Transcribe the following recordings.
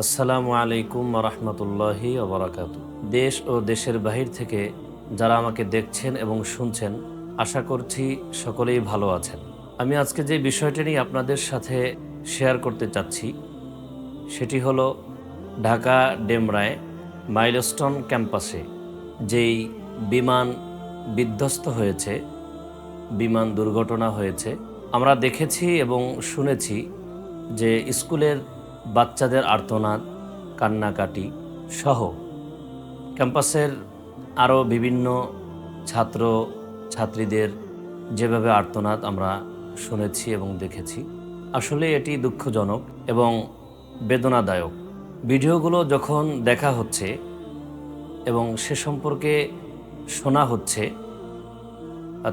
আসসালামু আলাইকুম রহমতুল্লাহি ওবরাকাত। দেশ ও দেশের বাহির থেকে যারা আমাকে দেখছেন এবং শুনছেন, আশা করছি সকলেই ভালো আছেন। আমি আজকে যে বিষয়টি নিয়ে আপনাদের সাথে শেয়ার করতে চাচ্ছি, সেটি হলো ঢাকা ডেমরায় মাইলস্টোন ক্যাম্পাসে যেই বিমান বিধ্বস্ত হয়েছে, বিমান দুর্ঘটনা হয়েছে, আমরা দেখেছি এবং শুনেছি যে স্কুলের বাচ্চাদের আর্তনাদ, কান্নাকাটি সহ ক্যাম্পাসের আরও বিভিন্ন ছাত্র, ছাত্রীদের যেভাবে আর্তনাদ আমরা শুনেছি এবং দেখেছি, আসলে এটি দুঃখজনক এবং বেদনাদায়ক। ভিডিওগুলো যখন দেখা হচ্ছে এবং সে সম্পর্কে শোনা হচ্ছে,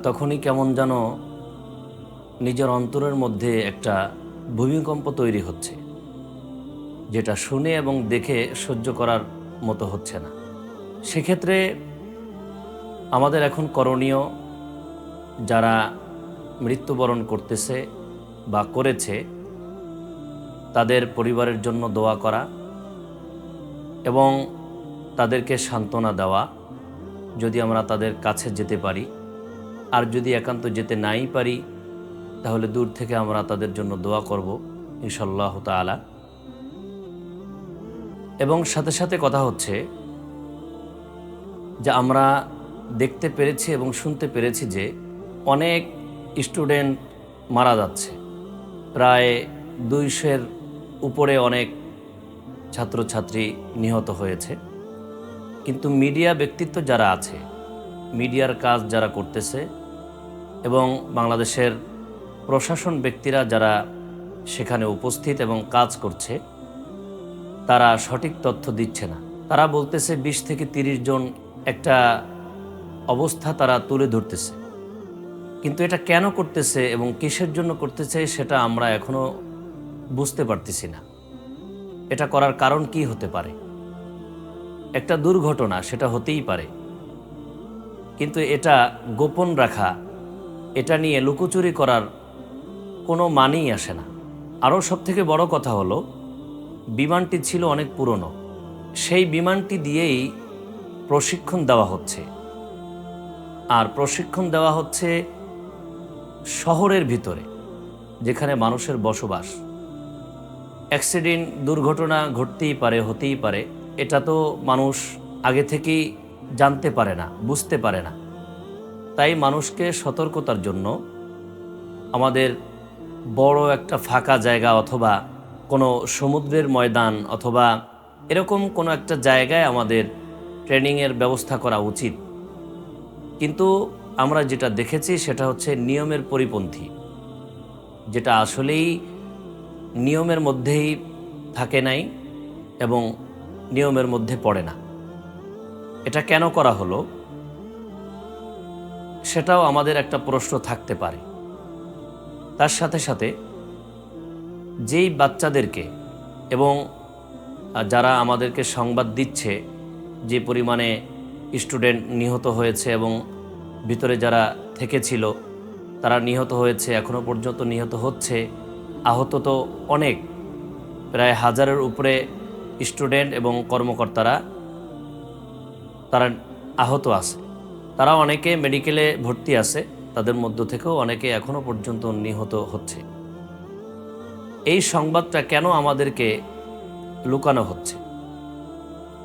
তখনই কেমন যেন নিজের অন্তরের মধ্যে একটা ভূমিকম্প তৈরি হচ্ছে। যেটা শুনে এবং দেখে সহ্য করার মতো হচ্ছে না। সেক্ষেত্রে আমাদের এখন করণীয় যারা মৃত্যুবরণ করতেছে বা করেছে, তাদের পরিবারের জন্য দোয়া করা এবং তাদেরকে সান্ত্বনা দেওয়া যদি আমরা তাদের কাছে যেতে পারি। আর যদি একান্ত যেতে নাই পারি, তাহলে দূর থেকে আমরা তাদের জন্য দোয়া করব ইনশাল্লাহ তালা এবং সাথে সাথে কথা হচ্ছে যে আমরা দেখতে পেরেছি এবং শুনতে পেরেছি যে অনেক স্টুডেন্ট মারা যাচ্ছে। প্রায় দুইশের উপরে অনেক ছাত্রছাত্রী নিহত হয়েছে। কিন্তু মিডিয়া ব্যক্তিত্ব যারা আছে, মিডিয়ার কাজ যারা করতেছে এবং বাংলাদেশের প্রশাসন ব্যক্তিরা যারা সেখানে উপস্থিত এবং কাজ করছে তারা সঠিক তথ্য দিচ্ছে না। তারা বলতেছে বিশ থেকে তিরিশ জন একটা অবস্থা তারা তুলে ধরতেছে। কিন্তু এটা কেন করতেছে এবং কিসের জন্য করতেছে সেটা আমরা এখনও বুঝতে পারতেছি না। এটা করার কারণ কি হতে পারে? একটা দুর্ঘটনা, সেটা হতেই পারে। কিন্তু এটা গোপন রাখা, এটা নিয়ে লুকোচুরি করার কোনো মানেই আসে না। আরও সবথেকে বড় কথা হলো বিমানটি ছিল অনেক পুরনো। সেই বিমানটি দিয়েই প্রশিক্ষণ দেওয়া হচ্ছে। আর প্রশিক্ষণ দেওয়া হচ্ছে শহরের ভিতরে, যেখানে মানুষের বসবাস। অ্যাক্সিডেন্ট, দুর্ঘটনা ঘটতেই পারে, হতেই পারে। এটা তো মানুষ আগে থেকেই জানতে পারে না, বুঝতে পারে না। তাই মানুষকে সতর্কতার জন্য আমাদের বড় একটা ফাঁকা জায়গা অথবা কোনো সমুদ্রের ময়দান অথবা এরকম কোনো একটা জায়গায় আমাদের ট্রেনিংয়ের ব্যবস্থা করা উচিত। কিন্তু আমরা যেটা দেখেছি সেটা হচ্ছে নিয়মের পরিপন্থী। যেটা আসলেই নিয়মের মধ্যেই থাকে নাই এবং নিয়মের মধ্যে পড়ে না। এটা কেন করা হলো? সেটাও আমাদের একটা প্রশ্ন থাকতে পারে। তার সাথে সাথে যেই বাচ্চাদেরকে এবং যারা আমাদেরকে সংবাদ দিচ্ছে যে পরিমাণে স্টুডেন্ট নিহত হয়েছে এবং ভিতরে যারা থেকেছিল, তারা নিহত হয়েছে এখনও পর্যন্ত নিহত হচ্ছে, আহত তো অনেক, প্রায় হাজারের উপরে স্টুডেন্ট এবং কর্মকর্তারা তারা আহত আছে। তারা অনেকে মেডিকেলে ভর্তি আছে, তাদের মধ্য থেকেও অনেকে এখনও পর্যন্ত নিহত হচ্ছে। এই সংবাদটা কেন আমাদেরকে লুকানো হচ্ছে?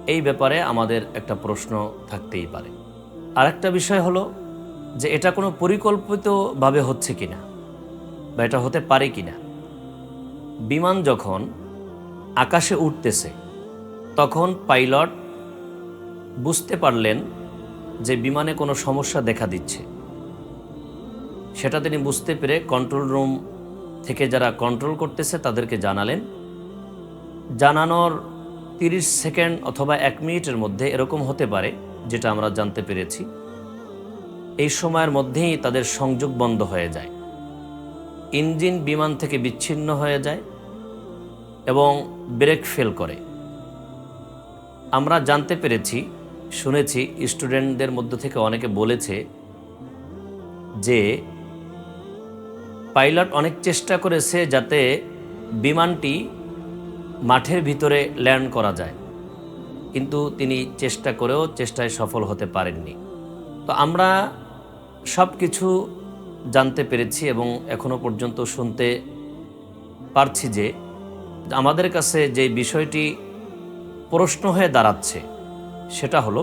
এই ব্যাপারে আমাদের একটা প্রশ্ন থাকতেই পারে। আর একটা বিষয় হলো যে এটা কোনো পরিকল্পিতভাবে হচ্ছে কি না বা এটা হতে পারে কি না বিমান যখন আকাশে উঠতেছে, তখন পাইলট বুঝতে পারলেন যে বিমানে কোনো সমস্যা দেখা দিচ্ছে। সেটা তিনি বুঝতে পেরে কন্ট্রোল রুম থেকে যারা কন্ট্রোল করতেছে তাদেরকে জানালেন। জানানোর তিরিশ সেকেন্ড অথবা এক মিনিটের মধ্যে এরকম হতে পারে, যেটা আমরা জানতে পেরেছি। এই সময়ের মধ্যেই তাদের সংযোগ বন্ধ হয়ে যায়। ইঞ্জিন বিমান থেকে বিচ্ছিন্ন হয়ে যায় এবং ব্রেক ফেল করে। আমরা জানতে পেরেছি, শুনেছি স্টুডেন্টদের মধ্য থেকে অনেকে বলেছে যে পাইলট অনেক চেষ্টা করেছে যাতে বিমানটি মাঠের ভিতরে ল্যান্ড করা যায়। কিন্তু তিনি চেষ্টা করেও চেষ্টায় সফল হতে পারেননি। তো আমরা সব কিছু জানতে পেরেছি এবং এখনও পর্যন্ত শুনতে পারছি যে আমাদের কাছে যে বিষয়টি প্রশ্ন হয়ে দাঁড়াচ্ছে, সেটা হলো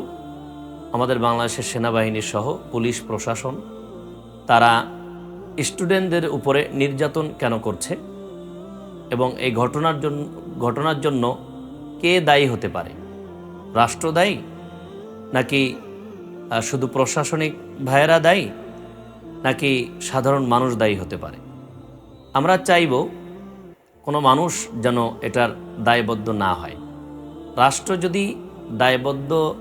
আমাদের বাংলাদেশের সেনাবাহিনী সহ পুলিশ প্রশাসন, তারা স্টুডেন্টদের উপরে নির্যাতন কেন করছে? এবং এই ঘটনার জন্য ঘটনার জন্য কে দায়ী হতে পারে? রাষ্ট্র দায়ী? নাকি শুধু প্রশাসনিক ভাইয়েরা দায়ী? নাকি সাধারণ মানুষ দায়ী হতে পারে? আমরা চাইব কোনো মানুষ যেন এটার দায়বদ্ধ না হয়। রাষ্ট্র যদি দায়বদ্ধ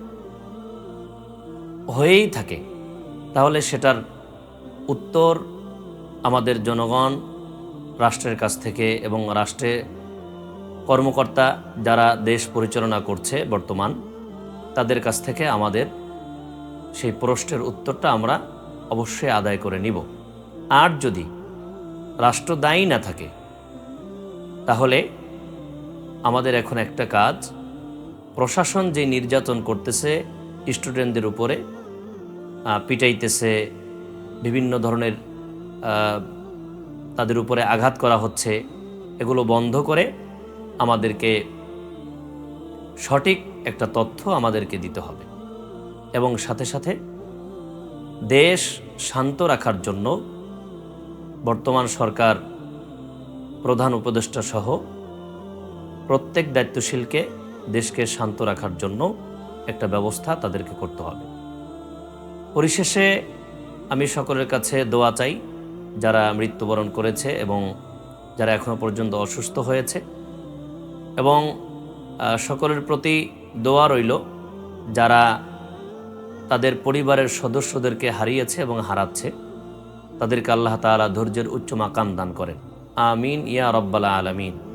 হয়েই থাকে, তাহলে সেটার উত্তর আমাদের জনগণ, রাষ্ট্রের কাছ থেকে এবং রাষ্ট্রে কর্মকর্তা যারা দেশ পরিচালনা করছে বর্তমান, তাদের কাছ থেকে আমাদের সেই প্রশ্নের উত্তরটা আমরা অবশ্যই আদায় করে নিব। আর যদি রাষ্ট্র দায়ী না থাকে, তাহলে আমাদের এখন একটা কাজ। প্রশাসন যে নির্যাতন করতেছে স্টুডেন্টদের উপরে পিটাইতেছে, বিভিন্ন ধরনের তাদের উপরে আঘাত করা হচ্ছে, এগুলো বন্ধ করে আমাদেরকে সঠিক একটা তথ্য আমাদেরকে দিতে হবে। এবং সাথে সাথে দেশ শান্ত রাখার জন্য বর্তমান সরকার, প্রধান উপদেষ্টা সহ প্রত্যেক দায়িত্বশীলকে দেশকে শান্ত রাখার জন্য একটা ব্যবস্থা তাদেরকে করতে হবে। পরিশেষে আমি সকলের কাছে দোয়া চাই যারা মৃত্যুবরণ করেছে এবং যারা এখনও পর্যন্ত অসুস্থ হয়েছে। এবং সকলের প্রতি দোয়া রইল, যারা তাদের পরিবারের সদস্যদেরকে হারিয়েছে এবং হারাচ্ছে। তাদেরকে আল্লাহ তালা ধৈর্যের উচ্চ মাকাম দান করেন। আমিন ইয়া রব্বাল আলামিন।